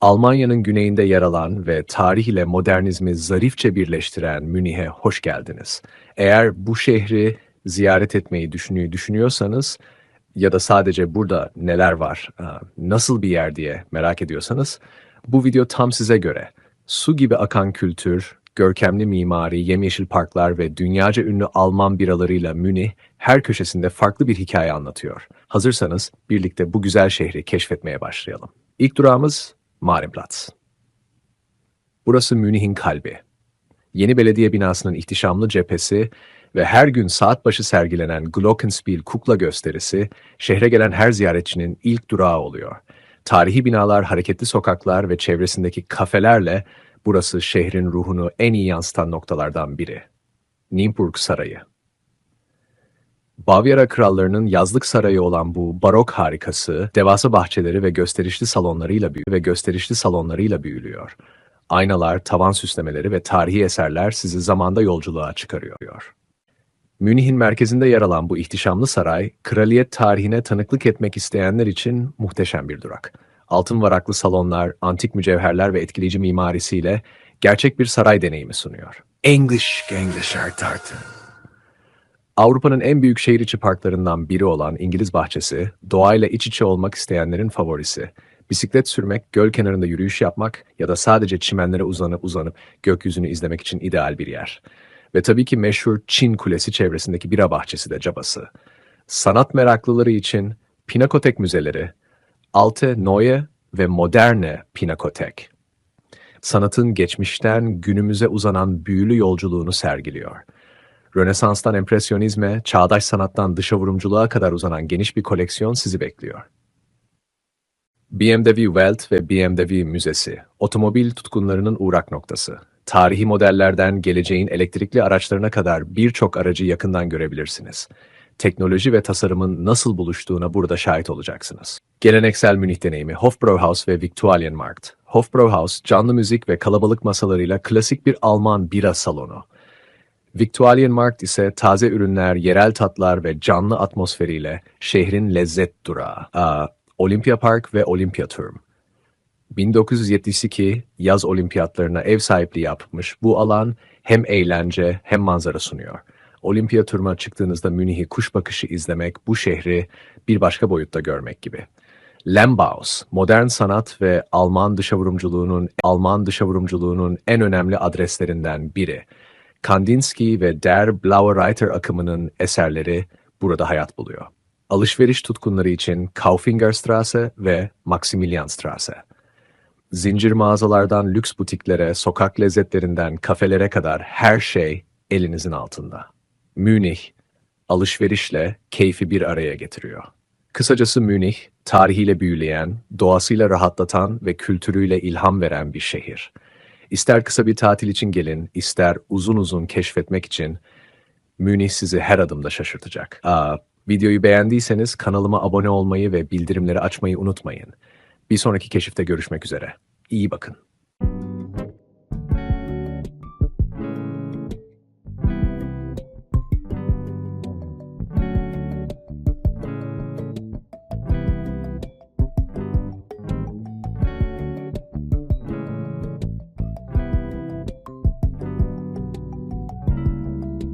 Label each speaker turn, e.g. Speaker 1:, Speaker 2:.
Speaker 1: Almanya'nın güneyinde yer alan ve tarih ile modernizmi zarifçe birleştiren Münih'e hoş geldiniz. Eğer bu şehri ziyaret etmeyi düşünüyor, düşünüyorsanız ya da sadece burada neler var, e, nasıl bir yer diye merak ediyorsanız bu video tam size göre. Su gibi akan kültür, görkemli mimari, yemyeşil parklar ve dünyaca ünlü Alman biralarıyla Münih her köşesinde farklı bir hikaye anlatıyor. Hazırsanız birlikte bu güzel şehri keşfetmeye başlayalım. İlk durağımız Marienplatz. Burası Münih'in kalbi. Yeni belediye binasının ihtişamlı cephesi ve her gün saat başı sergilenen Glockenspiel kukla gösterisi şehre gelen her ziyaretçinin ilk durağı oluyor. Tarihi binalar, hareketli sokaklar ve çevresindeki kafelerle burası şehrin ruhunu en iyi yansıtan noktalardan biri. Nimburg Sarayı Bavyera krallarının yazlık sarayı olan bu barok harikası, devasa bahçeleri ve gösterişli salonlarıyla büyü ve gösterişli salonlarıyla büyülüyor. Aynalar, tavan süslemeleri ve tarihi eserler sizi zamanda yolculuğa çıkarıyor. Münih'in merkezinde yer alan bu ihtişamlı saray, kraliyet tarihine tanıklık etmek isteyenler için muhteşem bir durak. Altın varaklı salonlar, antik mücevherler ve etkileyici mimarisiyle gerçek bir saray deneyimi sunuyor. English English Art Avrupa'nın en büyük şehir içi parklarından biri olan İngiliz Bahçesi, doğayla iç içe olmak isteyenlerin favorisi. Bisiklet sürmek, göl kenarında yürüyüş yapmak ya da sadece çimenlere uzanıp uzanıp gökyüzünü izlemek için ideal bir yer. Ve tabii ki meşhur Çin Kulesi çevresindeki bira bahçesi de cabası. Sanat meraklıları için Pinakotek müzeleri, Alte Neue ve Moderne Pinakotek. Sanatın geçmişten günümüze uzanan büyülü yolculuğunu sergiliyor. Rönesans'tan empresyonizme, çağdaş sanattan dışa vurumculuğa kadar uzanan geniş bir koleksiyon sizi bekliyor. BMW Welt ve BMW Müzesi, otomobil tutkunlarının uğrak noktası. Tarihi modellerden geleceğin elektrikli araçlarına kadar birçok aracı yakından görebilirsiniz. Teknoloji ve tasarımın nasıl buluştuğuna burada şahit olacaksınız. Geleneksel Münih deneyimi Hofbrauhaus ve Viktualienmarkt. Hofbrauhaus, canlı müzik ve kalabalık masalarıyla klasik bir Alman bira salonu. Viktualienmarkt ise taze ürünler, yerel tatlar ve canlı atmosferiyle şehrin lezzet durağı. Aa, Olympia Park ve Olympia Turm. 1972 yaz olimpiyatlarına ev sahipliği yapmış bu alan hem eğlence hem manzara sunuyor. Olimpiya turuna çıktığınızda Münih'i kuş bakışı izlemek, bu şehri bir başka boyutta görmek gibi. Lembaus, modern sanat ve Alman dışavurumculuğunun Alman dışavurumculuğunun en önemli adreslerinden biri. Kandinsky ve Der Blaue Reiter akımının eserleri burada hayat buluyor. Alışveriş tutkunları için Kaufingerstraße ve Maximilianstraße. Zincir mağazalardan lüks butiklere, sokak lezzetlerinden kafelere kadar her şey elinizin altında. Münih, alışverişle keyfi bir araya getiriyor. Kısacası Münih, tarihiyle büyüleyen, doğasıyla rahatlatan ve kültürüyle ilham veren bir şehir. İster kısa bir tatil için gelin, ister uzun uzun keşfetmek için Münih sizi her adımda şaşırtacak. Aa, videoyu beğendiyseniz kanalıma abone olmayı ve bildirimleri açmayı unutmayın. Bir sonraki keşifte görüşmek üzere. İyi bakın.